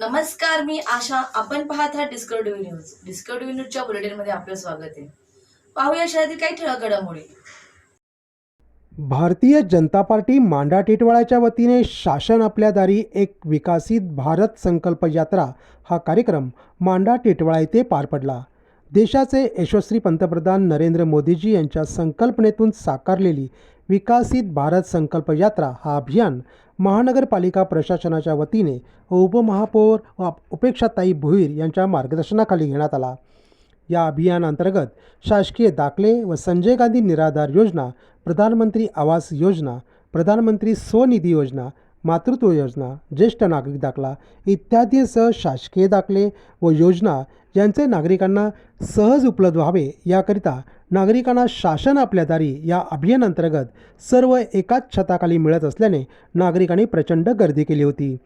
नमस्कार मी आशा. आपण पाहत आहात डिस्कवरी न्यूज डिस्कवरी न्यूजच्या बुलेटिनमध्ये आपलं स्वागत आहे. पाहूया शहरातील काही ठळक घडामोडी. भारतीय जनता पार्टी मांडा टिटवाळ्याच्या वतीने शासन आपल्या दारी एक विकसित भारत संकल्प यात्रा हा कार्यक्रम मांडा टिटवाळा येथे पार पडला. देशाचे यशस्वी पंतप्रधान नरेंद्र मोदीजी यांच्या संकल्पनेतून साकारलेली विकसित भारत संकल्प यात्रा हा अभियान महानगरपालिका प्रशासनाच्या वतीने उपमहापौर व उपेक्षाताई भुईर यांच्या मार्गदर्शनाखाली घेण्यात आला. या अभियानांतर्गत शासकीय दाखले व संजय गांधी निराधार योजना प्रधानमंत्री आवास योजना प्रधानमंत्री स्वनिधी योजना मातृत्व योजना ज्येष्ठ नागरिक दाखला इत्यादीसह शासकीय दाखले व योजना यांचे नागरिकांना सहज उपलब्ध व्हावे याकरिता नागरिकांना शासन आपल्या दारी या अभियानांतर्गत सर्व एकाच छताखाली मिळत असल्याने नागरिकांनी प्रचंड गर्दी केली होती.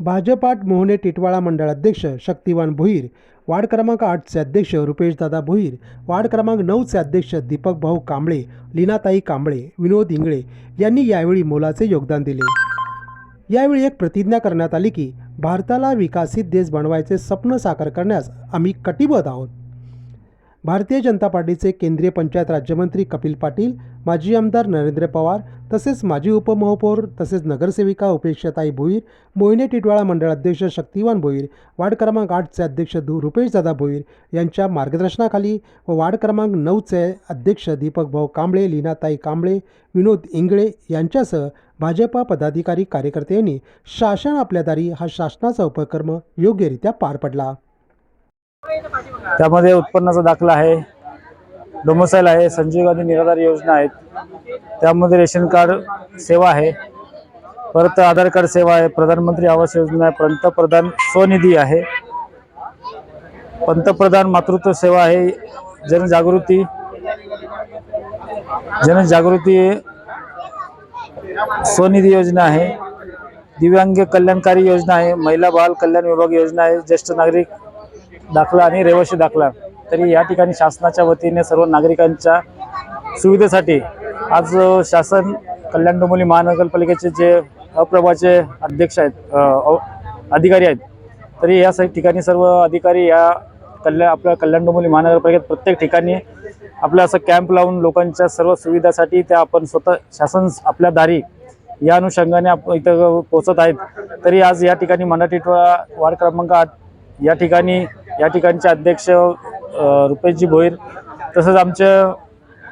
भाजपाट मोहने टिटवाळा मंडळ अध्यक्ष शक्तिवान भुईर वार्ड क्रमांक आठचे अध्यक्ष रुपेशदादा भुईर वार्ड क्रमांक नऊचे अध्यक्ष दीपक भाऊ कांबळे लीनाताई कांबळे विनोद इंगळे यांनी यावेळी मोलाचे योगदान दिले. यावेळी एक प्रतिज्ञा करण्यात आली की भारताला विकसित देश बनवायचे स्वप्न साकार करण्यास आम्ही कटिबद्ध आहोत. भारतीय जनता पार्टीचे केंद्रीय पंचायत राज्यमंत्री कपिल पाटील माजी आमदार नरेंद्र पवार तसेच माजी उपमहापौर तसेच नगरसेविका उपेक्षताई भोईर मोहिने टिटवाळा मंडळ अध्यक्ष शक्तिवान भोईर वार्ड क्रमांक आठचे अध्यक्ष दु रुपेशदादा भोईर यांच्या मार्गदर्शनाखाली व वार्ड क्रमांक नऊचे अध्यक्ष दीपक भाऊ कांबळे लीनाताई कांबळे विनोद इंगळे यांच्यासह भाजपा पदाधिकारी कार्यकर्त्यांनी शासन आपल्या दारी हा शासनाचा उपक्रम योग्यरित्या पार पडला. त्यामध्ये उत्पन्नाचा दाखला आहे. डोमोसाईल आहे संजीव गांधी निराधार योजना आहेत. त्यामध्ये रेशन कार्ड सेवा आहे. परत आधार कार्ड सेवा आहे. प्रधानमंत्री आवास योजना आहे. पंतप्रधान स्वनिधी आहे. पंतप्रधान मातृत्व सेवा आहे. जनजागृती. जनजागृती स्वनिधी योजना आहे. दिव्यांग कल्याणकारी योजना आहे. महिला बाल कल्याण विभाग योजना आहे. ज्येष्ठ नागरिक दाखला आणि रहिवासी दाखला. तरी या ठिकाणी शासनाच्या वतीने सर्व नागरिकांच्या सुविधेसाठी आज शासन कल्याण डोंबिवली महानगरपालिकेचे जे अप्रभाचे अध्यक्ष आहेत अधिकारी आहेत तरी या स- ठिकाणी सर्व अधिकारी या कल्याण आपल्या कल्याण डोंबिवली महानगरपालिकेत प्रत्येक ठिकाणी आपला असं कॅम्प लावून लोकांच्या सर्व सुविधासाठी त्या आपण स्वतः शासन आपल्या दारी या अनुषंगाने आप इथं पोचत आहेत. तरी आज या ठिकाणी मराठी वार्ड क्रमांक आठ या ठिकाणी या ठिकाणचे अध्यक्ष रुपेशजी भोईर तसंच आमचं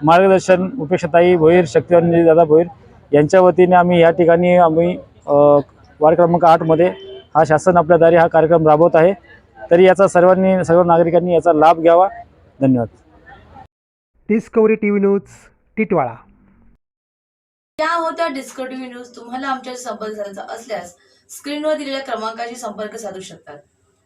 मार्गदर्शन उपेक्षताई भोईर शक्तिवानजी दादा भोईर यांच्या वतीने आम्ही या ठिकाणी आम्ही वार्ड क्रमांक आठमध्ये हा शासन आपल्या दारी हा कार्यक्रम राबवत आहे. तरी याचा सर्वांनी सर्व नागरिकांनी याचा लाभ घ्यावा. धन्यवाद. Discovery T V news Titwala. या होत्या डिस्कवरी न्यूज तुम्हाला आमच्याशी संपर्क साधायचा असल्यास स्क्रीनवर दिलेल्या क्रमांकाशी संपर्क साधू शकतात.